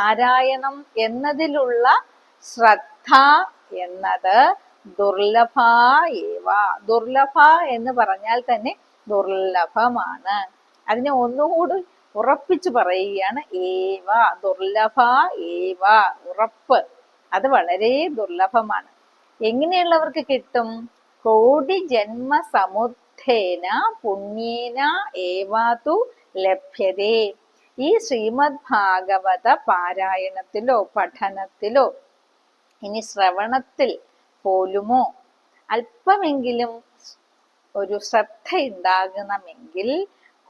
പാരായണം എന്നതിലുള്ള ശ്രദ്ധ എന്നത് ദുർലഭ ഏവ. ദുർലഭ എന്ന് പറഞ്ഞാൽ തന്നെ ദുർലഭമാണ്. അതിനെ ഒന്നുകൂടി ഉറപ്പിച്ചു പറയുകയാണ് ഏവ. ദുർലഭ ഏവ. ഉറപ്പ്. അത് വളരെ ദുർലഭമാണ്. എങ്ങനെയുള്ളവർക്ക് കിട്ടും? കോടി ജന്മ സമുദ്ധേന പുണ്യേന ഏവാതു ലഭ്യതേ. ഈ ശ്രീമദ് ഭാഗവത പാരായണത്തിലോ പഠനത്തിലോ ഇനി ശ്രവണത്തിൽ പോലുമോ? അല്പമെങ്കിലും ഒരു ശ്രദ്ധ ഉണ്ടാകണമെങ്കിൽ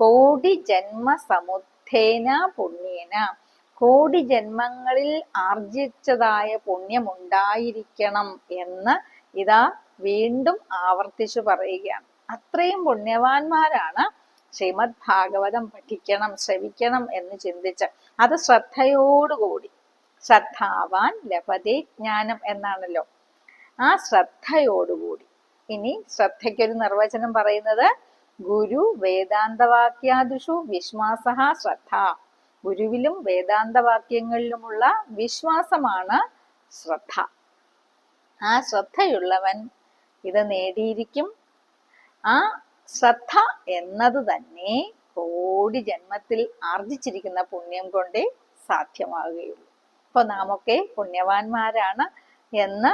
കോടി ജന്മ സമുദ്ധേന പുണ്യേന. കോടി ജന്മങ്ങളിൽ ആർജിച്ചതായ പുണ്യം ഉണ്ടായിരിക്കണം എന്ന് ഇതാ വീണ്ടും ആവർത്തിച്ചു പറയുകയാണ്. അത്രയും പുണ്യവാന്മാരാണ് ശ്രീമദ് ഭാഗവതം പഠിക്കണം ശ്രവിക്കണം എന്ന് ചിന്തിച്ച് അത് ശ്രദ്ധയോടുകൂടി. ശ്രദ്ധാവാൻ ലഭതേ ജ്ഞാനം എന്നാണല്ലോ. ആ ശ്രദ്ധയോടുകൂടി. ഇനി ശ്രദ്ധയ്ക്കൊരു നിർവചനം പറയുന്നത് ഗുരു വേദാന്തവാക്യാദിഷു വിശ്വാസ ശ്രദ്ധ. ഗുരുവിലും വേദാന്തവാക്യങ്ങളിലുമുള്ള വിശ്വാസമാണ് ശ്രദ്ധ. ആ ശ്രദ്ധയുള്ളവൻ ഇത് നേടിയിരിക്കും. ആ ശ്രദ്ധ എന്നത് തന്നെ കോടി ജന്മത്തിൽ ആർജിച്ചിരിക്കുന്ന പുണ്യം കൊണ്ടേ സാധ്യമാവുകയുള്ളൂ. അപ്പൊ നാമൊക്കെ പുണ്യവാന്മാരാണ് എന്ന്